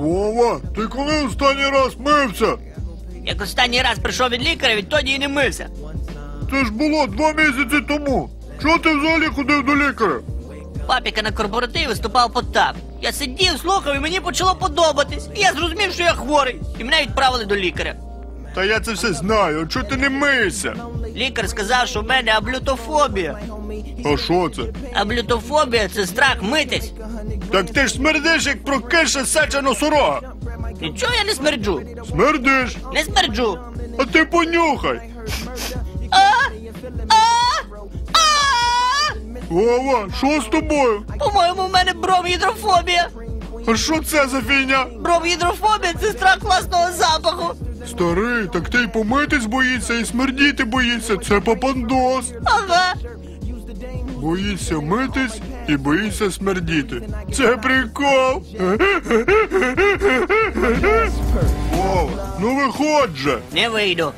Вова, ти коли останній раз мився? Як останній раз прийшов від лікаря, відтоді і не мився. Це ж було два місяці тому. Чого ти взагалі ходив до лікаря? Папіка на корпоративі виступав Потап. Я сидів, слухав, і мені почало подобатись. І я зрозумів, що я хворий, і мене відправили до лікаря. Та я це все знаю, чого ти не мийся? Лікар сказав, що в мене аблютофобія. А що це? Аблютофобія це страх митись. Так ти ж смердиш, як прокиша сеча носорога. Нічого я не смерджу. Смердиш, Не смерджу. а ти понюхай. А! А! А! Вова, що з тобою? По-моєму, в мене бромгідрофобія. А що це за фігня? Бромгідрофобія це страх власного запаху. Старий, так ти й помитись боїться, і смердіти боїться. Це попандос. Ага. Боїться митись і боїться смердіти. Це прикол. Вова, ну виходь же. Не вийду.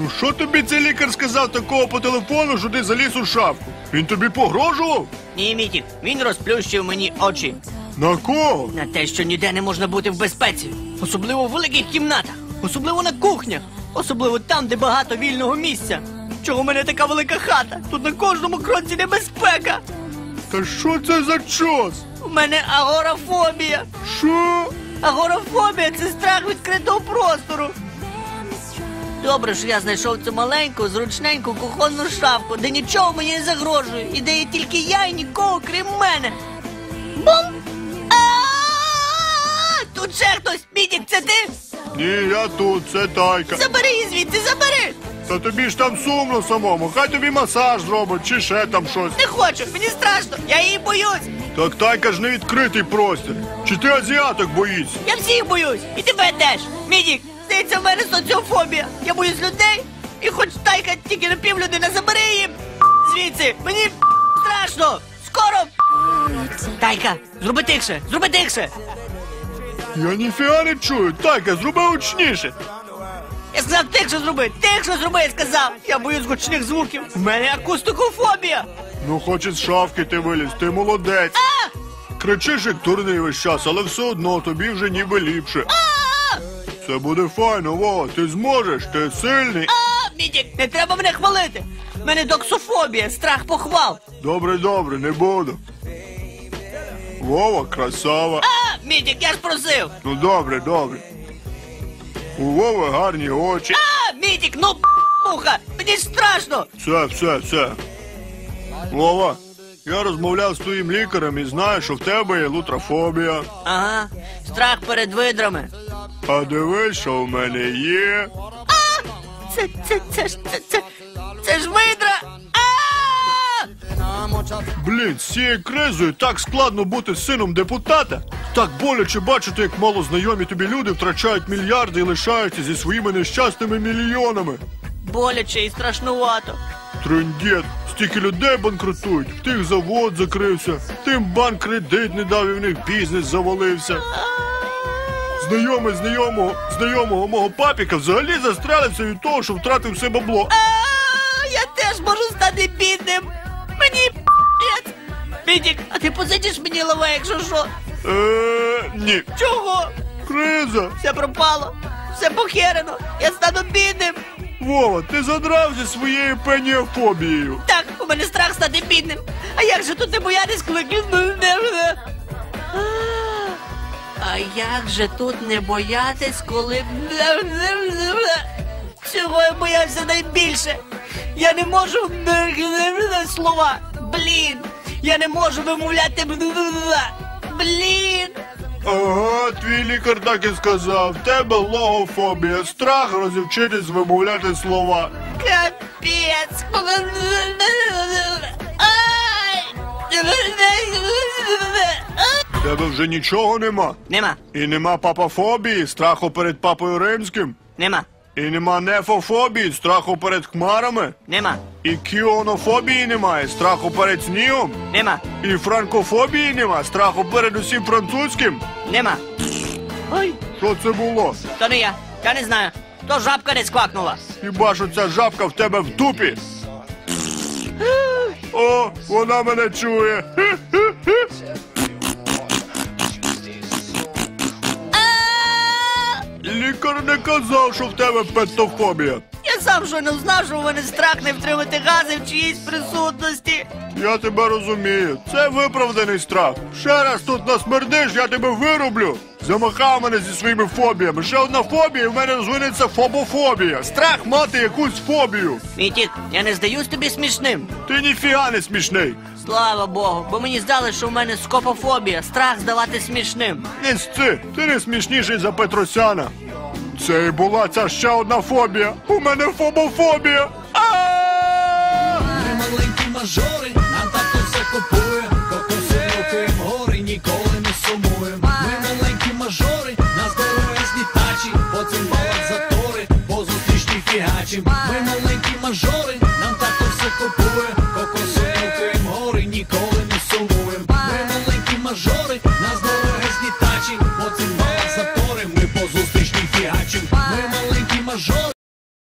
Ну що тобі цей лікар сказав такого по телефону, що ти заліз у шапку? Він тобі погрожував? Ні, Мітік, він розплющив мені очі На кого? на те, що ніде не можна бути в безпеці. Особливо в великих кімнатах, особливо на кухнях, особливо там, де багато вільного місця. Чого в мене така велика хата? Тут на кожному кроці небезпека. Та що це за час? У мене агорафобія. Що? Агорафобія це страх відкритого простору. Добре, що я знайшов цю маленьку, зручненьку кухонну шафку, де нічого мені не загрожує, і де є тільки я і нікого, крім мене. Бум! Ще хтось, Мітік, це ти? Ні, я тут, це тайка. Забери її звідси, забери! Та тобі ж там сумно самому. Хай тобі масаж зробить, чи ще там щось. Не хочу, мені страшно, я її боюсь. Так тайка ж не відкритий простір. Чи ти азіаток боїшся? Я всіх боюсь, і тебе теж. Мітік, здається, в мене соціофобія. Я боюсь людей, і хоч тайка тільки на півлюдина, забери її звідси. Мені страшно. Скоро. Тайка, зроби тихше, зроби тихше. Я ніфіга не чую. Тайка, зроби гучніше. Я сказав тихше зроби, тихше зроби, я сказав. Я боюсь гучних звуків. У мене акустикофобія. Ну, хоч із шафки ти виліз, ти молодець. А! Кричиш, як дурний весь час, але все одно тобі вже ніби ліпше. А! Це буде файно, Вова, ти зможеш, ти сильний. А! Мітік, не треба мене хвалити. У мене доксофобія, страх похвал. Добре, добре, не буду. Вова, красава. А! Мітік, я ж просив. Ну добре, добре. У Вови гарні очі. А! Мітік, ну муха, мені страшно. Все, все, все. Вова, я розмовляв з твоїм лікарем і знаю, що в тебе є лутрофобія. Ага, страх перед видрами. А дивись, що в мене є. Це, це, це ж, це, це, це ж видра! А! Блін, з цією кризою так складно бути сином депутата. Так боляче бачити, як малознайомі тобі люди втрачають мільярди і лишаються зі своїми нещасними мільйонами. Боляче і страшнувато. Трендєт, стільки людей банкрутують, тих завод закрився, тим банк кредит не дав і в них бізнес завалився. Знайомий знайомого, знайомого мого папіка взагалі застрелився від того, що втратив все бабло. А, я теж можу стати бідним. Мені п'ять. Мітік, а ти посидиш мені лаве, якщо що? Е, ні. Чого? Криза. Все пропало, все похерено, я стану бідним. Вова, ти задрав зі своєю пеніофобією. Так, у мене страх стати бідним. А як же тут не боятись, коли А, А як же тут не боятись, коли. Цього я боявся найбільше. Я не можу слова. Блін. Я не можу вимовляти. Блін. Ага, твій лікар так і сказав. В тебе логофобія, страх розівчитись вимовляти слова. Капець. В тебе вже нічого нема. Нема, І нема папафобії, страху перед папою римським. нема, І нема нефофобії, страху перед хмарами. нема, І кіонофобії немає, страху перед снігом. нема, І франкофобії нема, страху перед усім французьким. нема. Ой, Що це було? то не я. Я не знаю. То жабка не сквакнула. Хіба що ця жабка в тебе в дупі? О, вона мене чує. А! Лікар не казав, що в тебе петофобія. Я сам щойно знав, що у мене страх не втримати гази в чиїсь присутності. Я тебе розумію. Це виправданий страх. Ще раз тут насмердиш, я тебе вирублю. Замахав мене зі своїми фобіями. Ще одна фобія, і в мене розвинеться фобофобія. Страх мати якусь фобію. Мітік, я не здаюсь тобі смішним. Ти ніфіга не смішний. Слава Богу, бо мені здалося, що в мене скопофобія, страх здавати смішним. Не ти не смішніший за Петросяна. Це і була ця ще одна фобія. У мене фобофобія. Ми маленькі мажори, нам так все купує,